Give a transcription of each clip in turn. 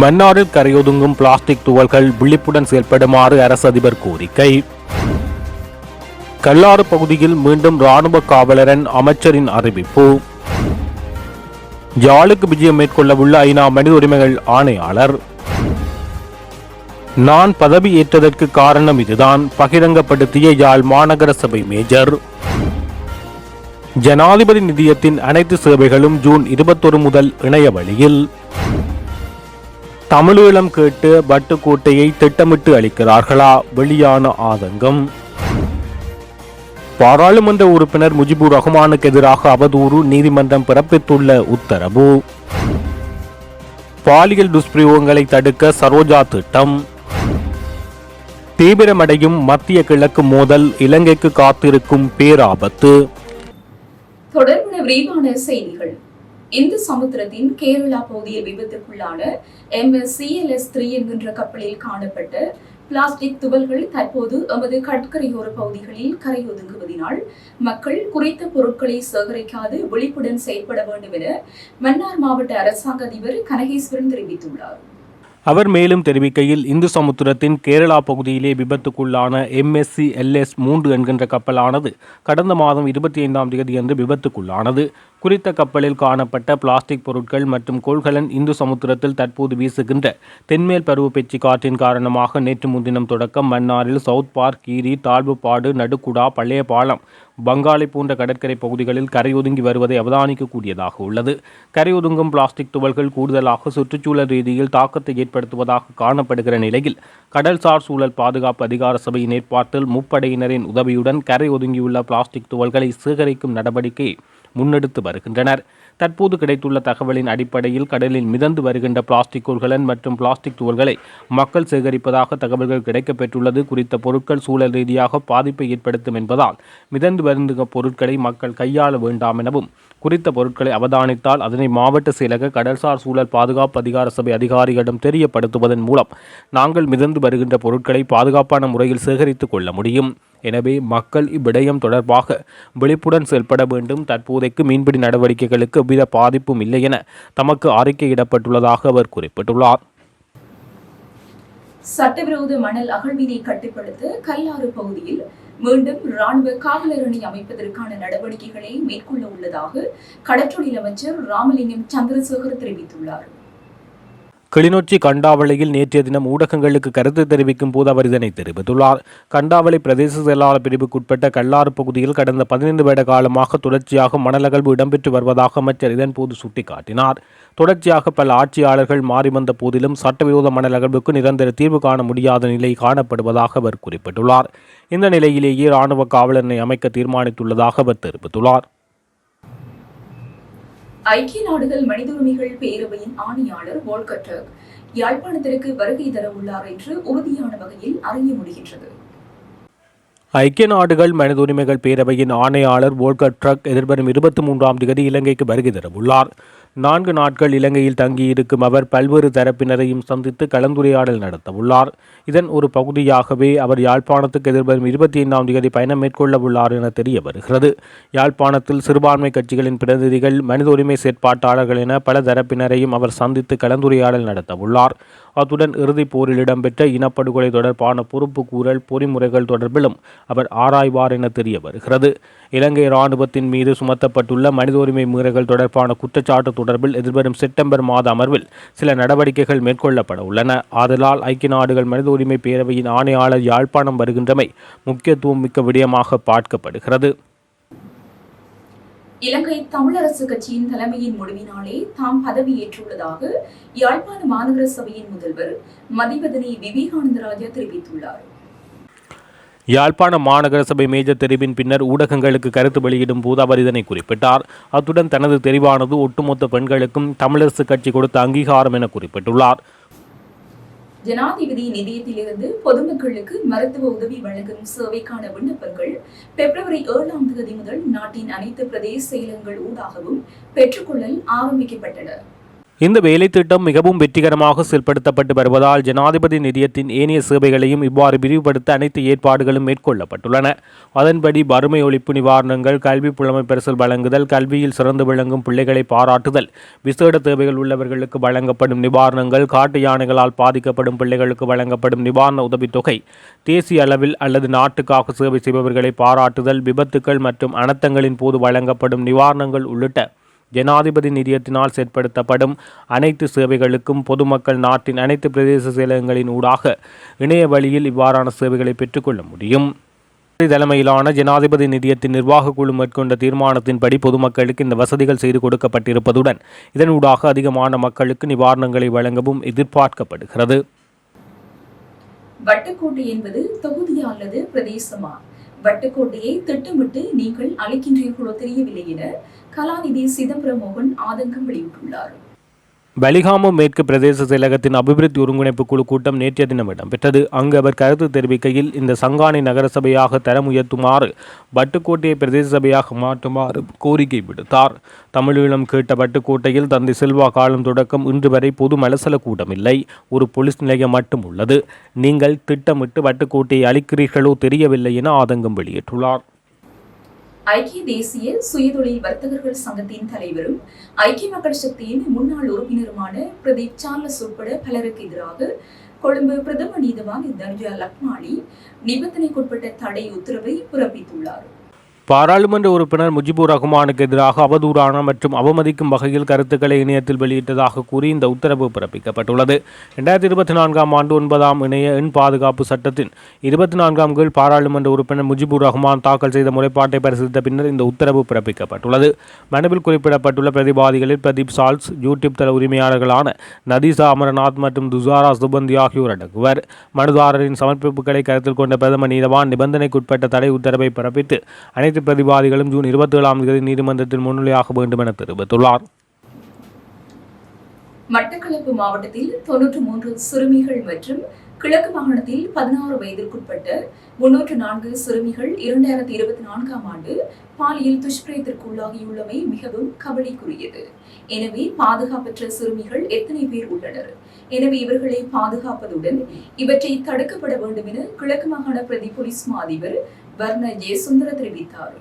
மன்னாரில் கரையொதுங்கும் பிளாஸ்டிக் துகள்கள் விழிப்புடன் செயல்படுமாறு அரசு அதிபர் கோரிக்கை. கல்லாறு பகுதியில் மீண்டும் ராணுவ காவலரன் அமைச்சரின் அறிவிப்பு. யாழுக்கு விஜயம் மேற்கொள்ளவுள்ள ஐநா மனித உரிமைகள் ஆணையாளர். நான் பதவி ஏற்றதற்கு காரணம் இதுதான். பகிரங்கப்படுத்திய யாழ் மாநகர சபை மேஜர். ஜனாதிபதி நிதியத்தின் அனைத்து சேவைகளும் ஜூன் இருபத்தொரு முதல் இணைய வழியில் தமிழீழம் கேட்டு பட்டுக்கோட்டையை திட்டமிட்டு அளிக்கிறார்களா? வெளியான ஆதங்கம். பாராளுமன்ற உறுப்பினர் முஜிபுர் ரஹ்மானுக்கு எதிராக அவதூறு நீதிமன்றம் பிறப்பித்துள்ள உத்தரவு. பாலியல் துஷ்பிரயோகங்களை தடுக்க சரோஜா திட்டம். தீவிரமடையும் மத்திய கிழக்கு மோதல் இலங்கைக்கு காத்திருக்கும் பேராபத்து. தொடர்பான விரிவான செய்திகள். இந்து சமுத்திரத்தின் கேரளா பகுதியில் விபத்துக்குள்ளான எம் எஸ் சிஎல்எஸ் த்ரீ என்கின்ற கப்பலில் காணப்பட்ட பிளாஸ்டிக் துகள்கள் தற்போது எமது கடற்கரையோர பகுதிகளில் கரையொதுங்குவதினால் மக்கள் குறித்த பொருட்களை சேகரிக்காது விழிப்புடன் செயல்பட வேண்டும் என மன்னார் மாவட்ட அரசாங்க அதிபர் கனகேஸ்வரன் தெரிவித்துள்ளார். அவர் மேலும் தெரிவிக்கையில் இந்து சமுத்திரத்தின் கேரளா பகுதியிலே விபத்துக்குள்ளான எம்எஸ்சி எல்எஸ் மூன்று என்கின்ற கப்பலானது கடந்த மாதம் இருபத்தி ஐந்தாம் தேதி அன்று விபத்துக்குள்ளானது. குறித்த கப்பலில் காணப்பட்ட பிளாஸ்டிக் பொருட்கள் மற்றும் கொள்கலன் இந்து சமுத்திரத்தில் தற்போது வீசுகின்ற தென்மேல் பருவப்பெச்சி காற்றின் காரணமாக நேற்று முன்தினம் தொடக்கம் மன்னாரில் சவுத் பார்க் கீரி தாழ்வுப்பாடு நடுக்குடா பழைய பாலம் பங்காளி போன்ற கடற்கரை பகுதிகளில் கரையொதுங்கி வருவதை அவதானிக்கக்கூடியதாக உள்ளது. கரையொதுங்கும் பிளாஸ்டிக் துகள்கள் கூடுதலாக சுற்றுச்சூழல் ரீதியில் தாக்கத்தை ஏற்படுத்துவதாக காணப்படுகிற நிலையில் கடல்சார் சூழல் பாதுகாப்பு அதிகார சபையின் ஏற்பாட்டில் முப்படையினரின் உதவியுடன் கரை ஒதுங்கியுள்ள பிளாஸ்டிக் துகள்களை சேகரிக்கும் நடவடிக்கை முன்னெடுத்து வருகின்றனர். தற்போது கிடைத்துள்ள தகவலின் அடிப்படையில் கடலில் மிதந்து வருகின்ற பிளாஸ்டிக் கொள்கலன் மற்றும் பிளாஸ்டிக் துகள்களை மக்கள் சேகரிப்பதாக தகவல்கள் கிடைக்கப்பெற்றுள்ளது. குறித்த பொருட்கள் சூழல் ரீதியாக பாதிப்பை ஏற்படுத்தும் என்பதால் மிதந்து வருகின்ற பொருட்களை மக்கள் கையாள வேண்டாம் எனவும் குறித்த பொருட்களை அவதானித்தால் அதனை மாவட்ட செயலக கடல்சார் சூழல் பாதுகாப்பு அதிகார சபை அதிகாரிகளிடம் தெரியப்படுத்துவதன் மூலம் நாங்கள் மிதந்து வருகின்ற பொருட்களை பாதுகாப்பான முறையில் சேகரித்துக் கொள்ள முடியும். எனவே மக்கள் இவ்விடயம் தொடர்பாக விழிப்புடன் செயல்பட வேண்டும். தற்போதைக்கு மீன்பிடி நடவடிக்கைகளுக்கு எவ்வித பாதிப்பும் இல்லை என தமக்கு அறிக்கையிடப்பட்டுள்ளதாக அவர் குறிப்பிட்டுள்ளார். சட்டவிரோத மணல் அகழ்வினை கட்டுப்படுத்த கல்லாறு பகுதியில் மீண்டும் ராணுவ காவலரணி அமைப்பதற்கான நடவடிக்கைகளை மேற்கொள்ள உள்ளதாக கடற்றொழில் அமைச்சர் ராமலிங்கம் சந்திரசேகர் தெரிவித்துள்ளார். கிளிநொச்சி கண்டாவளையில் நேற்றைய தினம் ஊடகங்களுக்கு கருத்து தெரிவிக்கும் போது அவர் இதனை தெரிவித்துள்ளார். கண்டாவளை பிரதேச செயலாளர் பிரிவுக்குட்பட்ட கல்லாறு பகுதியில் கடந்த பதினைந்து வருட காலமாக தொடர்ச்சியாக மணலகழ்வு இடம்பெற்று வருவதாக அமைச்சர் இதன்போது சுட்டிக்காட்டினார். தொடர்ச்சியாக பல ஆட்சியாளர்கள் மாறி வந்த போதிலும் சட்டவிரோத மணல் நிரந்தர தீர்வு காண முடியாத நிலை காணப்படுவதாக அவர் குறிப்பிட்டுள்ளார். இந்த நிலையிலேயே இராணுவ காவலனை அமைக்க தீர்மானித்துள்ளதாக அவர் தெரிவித்துள்ளார். ஐக்கிய நாடுகள் மனித உரிமைகள் பேரவையின் ஆணையாளர் வோல்கட்டர் யாழ்ப்பாணத்திற்கு வருகை தர உள்ளார் என்று உறுதியான வகையில் அறிய முடிகின்றது. ஐக்கிய நாடுகள் மனித உரிமைகள் பேரவையின் ஆணையாளர் வோல்கர் ட்ரக் எதிர்வரும் இருபத்தி மூன்றாம் தேதி இலங்கைக்கு வருகை தரவுள்ளார். நான்கு நாட்கள் இலங்கையில் தங்கியிருக்கும் அவர் பல்வேறு தரப்பினரையும் சந்தித்து கலந்துரையாடல் நடத்தவுள்ளார். இதன் ஒரு பகுதியாகவே அவர் யாழ்ப்பாணத்துக்கு எதிர்வரும் இருபத்தி ஐந்தாம் தேதி பயணம் மேற்கொள்ள உள்ளார் என தெரிய வருகிறது. யாழ்ப்பாணத்தில் சிறுபான்மை கட்சிகளின் பிரதிநிதிகள் மனித உரிமை செயற்பாட்டாளர்கள் என பல தரப்பினரையும் அவர் சந்தித்து கலந்துரையாடல் நடத்தவுள்ளார். அத்துடன் இறுதிப் போரில் இடம்பெற்ற இனப்படுகொலை தொடர்பான பொறுப்பு கூறல் பொறிமுறைகள் தொடர்பிலும் அவர் ஆராய்வார் என தெரிய வருகிறது. இலங்கை இராணுவத்தின் மீது சுமத்தப்பட்டுள்ள மனித உரிமை மீறல்கள் தொடர்பான குற்றச்சாட்டு தொடர்பில் எதிர்வரும் செப்டம்பர் மாத அமர்வில் சில நடவடிக்கைகள் மேற்கொள்ளப்பட உள்ளன. ஆதலால் ஐக்கிய நாடுகள் மனித உரிமை பேரவையின் ஆணையாளர் யாழ்ப்பாணம் வருகின்றமை முக்கியத்துவம் மிக்க விடயமாக பார்க்கப்படுகிறது. இலங்கை தமிழரசு கட்சியின் தலைமையின் முடிவினாலே தாம் பதவியேற்றுள்ளதாக யாழ்ப்பாண மாநகர சபையின் முதல்வர் மதிவதனி விவேகானந்தராஜா தெரிவித்துள்ளார். யாழ்ப்பாண மாநகர சபை மேஜர் தெரிவின் பின்னர் ஊடகங்களுக்கு கருத்து வெளியிடும் போது அவர் இதனை குறிப்பிட்டார். அத்துடன் தனது தெரிவானது ஒட்டுமொத்த பெண்களுக்கும் தமிழரசு கட்சி கொடுத்த அங்கீகாரம் என குறிப்பிட்டுள்ளார். ஜனாதிபதி நிதியத்திலிருந்து பொதுமக்களுக்கு மருத்துவ உதவி வழங்கும் சேவைக்கான விண்ணப்பங்கள் பிப்ரவரி ஏழாம் தேதி முதல் நாட்டின் அனைத்து பிரதேச செயலகங்கள் ஊடாகவும் பெற்றுக்கொள்ளல் ஆரம்பிக்கப்பட்டன. இந்த வேலை திட்டம் மிகவும் வெற்றிகரமாக செயல்படுத்தப்பட்டு வருவதால் ஜனாதிபதி நிதியத்தின் ஏனைய சேவைகளையும் இவ்வாறு விரிவுபடுத்த அனைத்து ஏற்பாடுகளும் மேற்கொள்ளப்பட்டுள்ளன. அதன்படி வறுமை ஒழிப்பு நிவாரணங்கள் கல்வி புலமை பரிசல் வழங்குதல் கல்வியில் சிறந்து விளங்கும் பிள்ளைகளை பாராட்டுதல் விசேட தேவைகள் உள்ளவர்களுக்கு வழங்கப்படும் நிவாரணங்கள் காட்டு யானைகளால் பாதிக்கப்படும் பிள்ளைகளுக்கு வழங்கப்படும் நிவாரண உதவித்தொகை தேசிய அளவில் அல்லது நாட்டுக்காக சேவை செய்பவர்களை பாராட்டுதல் விபத்துக்கள் மற்றும் அனர்த்தங்களின் போது வழங்கப்படும் நிவாரணங்கள் உள்ளிட்ட ஜனாதிபதி நிதியத்தினால் செயற்படுத்தப்படும் அனைத்து சேவைகளுக்கும் பொதுமக்கள் நாட்டின் அனைத்து பிரதேச செயலகங்களின் ஊடாக இணைய வழியில் இவ்வாறான சேவைகளை பெற்றுக்கொள்ள முடியும். தலைமையிலான ஜனாதிபதி நிதியத்தின் நிர்வாக குழு மேற்கொண்ட தீர்மானத்தின்படி பொதுமக்களுக்கு இந்த வசதிகள் செய்து கொடுக்கப்பட்டிருப்பதுடன் இதனூடாக அதிகமான மக்களுக்கு நிவாரணங்களை வழங்கவும் எதிர்பார்க்கப்படுகிறது. வட்டுக்கோட்டை என்பது தொகுதியா அல்லது பிரதேசமா? வட்டுக்கோட்டையை திட்டமிட்டு நீங்கள் அளிக்கின்றீர்களோ தெரியவில்லை என கலாநிதி சிதம்பரம் மோகன் ஆதங்கம் வெளியிட்டுள்ளார். பலிகாமம் மேற்கு பிரதேச செயலகத்தின் அபிவிருத்தி ஒருங்கிணைப்பு குழு கூட்டம் நேற்றைய தினம் இடம்பெற்றது. அங்கு அவர் கருத்து தெரிவிக்கையில் இந்த சங்கானை நகரசபையாக தரம் உயர்த்துமாறு வட்டுக்கோட்டையை பிரதேச சபையாக மாற்றுமாறு கோரிக்கை விடுத்தார். தமிழீழம் கேட்ட பட்டுக்கோட்டையில் தந்தை செல்வா காலம் தொடக்கம் இன்று வரை பொது மலசல கூட்டம் இல்லை. ஒரு போலீஸ் நிலையம் மட்டும் உள்ளது. நீங்கள் திட்டமிட்டு வட்டுக்கோட்டையை அளிக்கிறீர்களோ தெரியவில்லை என ஆதங்கம் வெளியிட்டுள்ளார். ஐக்கிய தேசிய சுயதொழில் வர்த்தகர்கள் சங்கத்தின் தலைவரும் ஐக்கிய மக்கள் சக்தியின் முன்னாள் உறுப்பினருமான பிரதீப் சார்லஸ் உட்பட பலருக்கு எதிராக கொழும்பு பிரதம நீதிவான் தர்ஜா லக்மாலி நிபந்தனைக்குட்பட்ட தடை உத்தரவை பிறப்பித்துள்ளார். பாராளுமன்ற உறுப்பினர் முஜிபுர் ரஹ்மானுக்கு எதிராக அவதூறான மற்றும் அவமதிக்கும் வகையில் கருத்துக்களை இணையத்தில் வெளியிட்டதாக கூறி இந்த உத்தரவு பிறப்பிக்கப்பட்டுள்ளது. இரண்டாயிரத்தி இருபத்தி நான்காம் ஆண்டு ஒன்பதாம் இணைய எண் பாதுகாப்பு சட்டத்தின் இருபத்தி நான்காம் கீழ் பாராளுமன்ற உறுப்பினர் முஜிபுர் ரஹ்மான் தாக்கல் செய்த முறைப்பாட்டை பரிசீலித்த பின்னர் இந்த உத்தரவு பிறப்பிக்கப்பட்டுள்ளது. மனுவில் குறிப்பிடப்பட்டுள்ள பிரதிவாதிகளில் பிரதீப் சால்ஸ் யூடியூப் தள உரிமையாளர்களான நதீசா அமரநாத் மற்றும் துசாரா சுபந்தி ஆகியோர் அடங்குவர். மனுதாரரின் சமர்ப்பிப்புகளை கருத்தில் கொண்ட பிரதம நீதவான் நிபந்தனைக்குட்பட்ட தடை உத்தரவை பிறப்பித்து அனைத்து பிரதிவாதிகளும் ஜூன் இருபத்தி ஏழாம் தேதி நீதிமன்றத்தில் முன்னிலையாக வேண்டும் என தெரிவித்துள்ளார். மட்டக்களப்பு மாவட்டத்தில் தொன்னூற்று மூன்று சிறுமிகள் மற்றும் கிழக்கு மாகாணத்தில் பதினாறு வயதிற்குட்பட்ட முன்னூற்று நான்கு சிறுமிகள் இரண்டாயிரத்தி இருபத்தி நான்காம் ஆண்டு பாலியல் துஷ்பிரயத்திற்குள்ளாகியுள்ளமை மிகவும் கவலைக்குரியது. எனவே பாதுகாப்பற்ற சிறுமிகள் எத்தனை பேர் உள்ளனர்? எனவே இவர்களை பாதுகாப்பதுடன் இவற்றை தடுக்கப்பட வேண்டும் என கிழக்கு மாகாண பிரதி போலீஸ் மாதிபர் வர்ண ஜெயசுந்தர தெரிவித்தார்.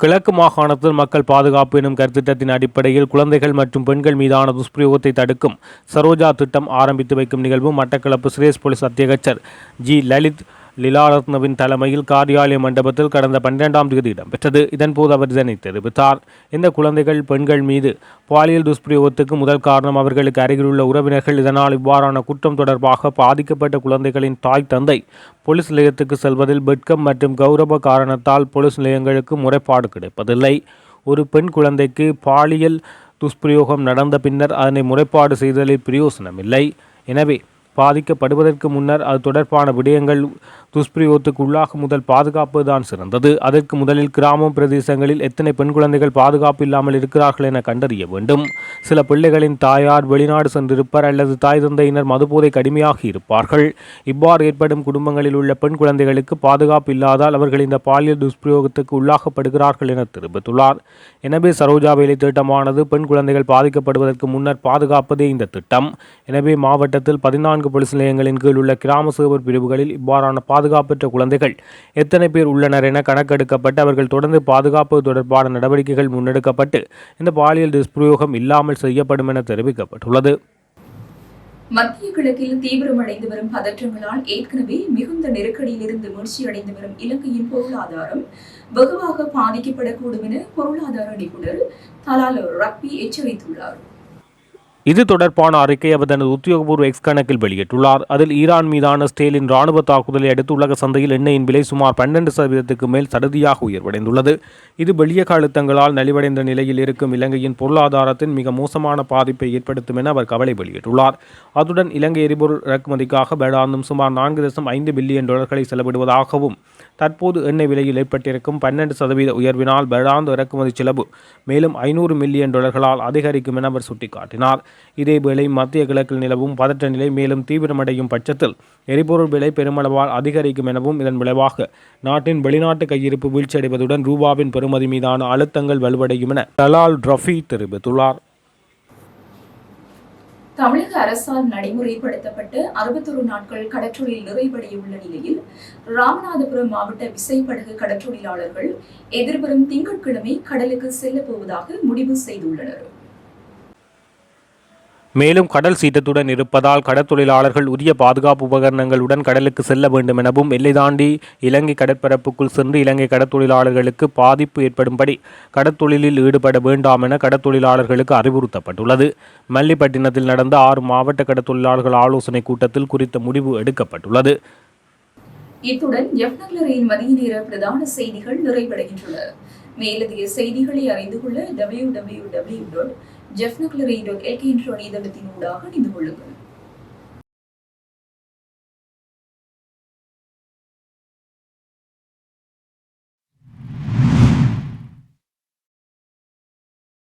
கிழக்கு மாகாணத்தில் மக்கள் பாதுகாப்பு எனும் கருத்திட்டத்தின் அடிப்படையில் குழந்தைகள் மற்றும் பெண்கள் மீதான துஷ்பிரயோகத்தை தடுக்கும் சரோஜா திட்டம் ஆரம்பித்து வைக்கும் நிகழ்வு மட்டக்களப்பு சிரேஷ் போலீஸ் அத்தியகச்சர் ஜி. லலித் லிலாரத்னவின் தலைமையில் காரியாலய மண்டபத்தில் கடந்த பன்னிரெண்டாம் தேதி இடம்பெற்றது. இதன்போது அவர் இதனை தெரிவித்தார். இந்த குழந்தைகள் பெண்கள் மீது பாலியல் துஷ்பிரயோகத்துக்கு முதல் காரணம் அவர்களுக்கு அருகிலுள்ள உறவினர்கள். இதனால் இவ்வாறான குற்றம் தொடர்பாக பாதிக்கப்பட்ட குழந்தைகளின் தாய் தந்தை போலீஸ் நிலையத்துக்கு செல்வதில் வெட்கம் மற்றும் கௌரவ காரணத்தால் போலீஸ் நிலையங்களுக்கு முறைப்பாடு கிடைப்பதில்லை. ஒரு பெண் குழந்தைக்கு பாலியல் துஷ்பிரயோகம் நடந்த பின்னர் அதனை முறைப்பாடு செய்தலில் பிரயோசனமில்லை. எனவே பாதிக்கப்படுவதற்கு முன்னர் அது தொடர்பான விடயங்கள் துஷ்பிரயோகத்துக்கு உள்ளாகும் முதல் பாதுகாப்பு தான் சிறந்தது. அதற்கு முதலில் கிராமம் பிரதேசங்களில் எத்தனை பெண் குழந்தைகள் பாதுகாப்பு இல்லாமல் இருக்கிறார்கள் என கண்டறிய வேண்டும். சில பிள்ளைகளின் தாயார் வெளிநாடு சென்றிருப்பர் அல்லது தாய் தந்தையினர் மதுபோதை கடுமையாகி இருப்பார்கள். இவ்வாறு ஏற்படும் குடும்பங்களில் உள்ள பெண் குழந்தைகளுக்கு பாதுகாப்பு இல்லாதால் அவர்கள் இந்த பாலியல் துஷ்பிரயோகத்துக்கு உள்ளாகப்படுகிறார்கள் என தெரிவித்துள்ளார். எனவே சரோஜா வேலை திட்டமானது பெண் குழந்தைகள் பாதிக்கப்படுவதற்கு முன்னர் பாதுகாப்பதே இந்த திட்டம். எனவே மாவட்டத்தில் பதினான்கு நான்கு பொலிஸ் நிலையங்களின் கீழ் உள்ள கிராம சேவர் பிரிவுகளில் இவ்வாறான பாதுகாப்பற்ற குழந்தைகள் எத்தனை பேர் உள்ளனர் என கணக்கெடுக்கப்பட்டு அவர்கள் தொடர்ந்து பாதுகாப்பு தொடர்பான நடவடிக்கைகள் முன்னெடுக்கப்பட்டு இந்த பாலியல் துஷ்பிரயோகம் இல்லாமல் செய்யப்படும் என தெரிவிக்கப்பட்டுள்ளது. மத்திய கிழக்கில் தீவிரமடைந்து வரும் பதற்றங்களால் ஏற்கனவே மிகுந்த நெருக்கடியிலிருந்து மீழ்ச்சியடைந்து வரும் இலங்கையின் பொருளாதாரம் வெகுவாக பாதிக்கப்படக்கூடும் என பொருளாதார நிபுணர் தலால் ரக்பி எச்சரித்துள்ளார். இது தொடர்பான அறிக்கை அவர் தனது உத்தியோகபூர்வ எக்ஸ் கணக்கில் வெளியிட்டுள்ளார். அதில் ஈரான் மீதான ஸ்டேலின் ராணுவ தாக்குதலை அடுத்து உலக சந்தையில் எண்ணெயின் விலை சுமார் பன்னெண்டு சதவீதத்துக்கு மேல் சடுதியாக உயர்வடைந்துள்ளது. இது வெளியக அழுத்தங்களால் நலிவடைந்த நிலையில் இருக்கும் இலங்கையின் பொருளாதாரத்தின் மிக மோசமான பாதிப்பை ஏற்படுத்தும் என அவர் கவலை வெளியிட்டுள்ளார். அத்துடன் இலங்கை எரிபொருள் இறக்குமதிக்காக வேடாந்தும் சுமார் நான்கு தசம் ஐந்து பில்லியன் டாலர்களை செலவிடுவதாகவும் தற்போது எண்ணெய் விலையில் ஏற்பட்டிருக்கும் பன்னெண்டு சதவீத உயர்வினால் வேளாந்து இறக்குமதி செலவு மேலும் ஐநூறு மில்லியன் டாலர்களால் அதிகரிக்கும் என அவர் சுட்டிக்காட்டினார். இதேவேளை மத்திய கிழக்கில் நிலவும் பதற்ற நிலை மேலும் தீவிரமடையும் பட்சத்தில் எரிபொருள் விலை பெருமளவால் அதிகரிக்கும் எனவும் இதன் விளைவாக நாட்டின் வெளிநாட்டு கையிருப்பு வீழ்ச்சியடைவதுடன் ரூபாவின் பெறுமதி மீதான அழுத்தங்கள் வலுவடையும் என தலால் ரஃபி தெரிவித்துள்ளார். தமிழக அரசால் நடைமுறைப்படுத்தப்பட்டு அறுபத்தொரு நாட்கள் கடற்றொழில் நிறைவடையுள்ள நிலையில் ராமநாதபுரம் மாவட்ட விசைப்படகு கடற்றொழிலாளர்கள் எதிர்வரும் திங்கட்கிழமை கடலுக்கு செல்லப் போவதாக முடிவு செய்துள்ளனர். மேலும் கடல் சீற்றத்துடன் இருப்பதால் கடற்தொழிலாளர்கள் உரிய பாதுகாப்பு உபகரணங்களுடன் கடலுக்கு செல்ல வேண்டும் எனவும் எல்லை தாண்டி இலங்கை கடற்பரப்புக்குள் சென்று இலங்கை கடற்தொழிலாளர்களுக்கு பாதிப்பு ஏற்படும்படி கடற்தொழிலில் ஈடுபட வேண்டாம் என கடற்தொழிலாளர்களுக்கு அறிவுறுத்தப்பட்டுள்ளது. மல்லிப்பட்டினத்தில் நடந்த ஆறு மாவட்ட கடற்தொழிலாளர்கள் ஆலோசனை கூட்டத்தில் குறித்த முடிவு எடுக்கப்பட்டுள்ளது. இத்துடன் எஃப்நகரின் மதிய நேர பிரதான செய்திகள் நிறைவடைகின்றன. மேலதிக செய்திகளை அறிந்து கொள்ள W W W dot jaffnagallery dot LK என்ற இணையதளத்தின் ஊடாக இணைந்து கொள்ளுங்கள்.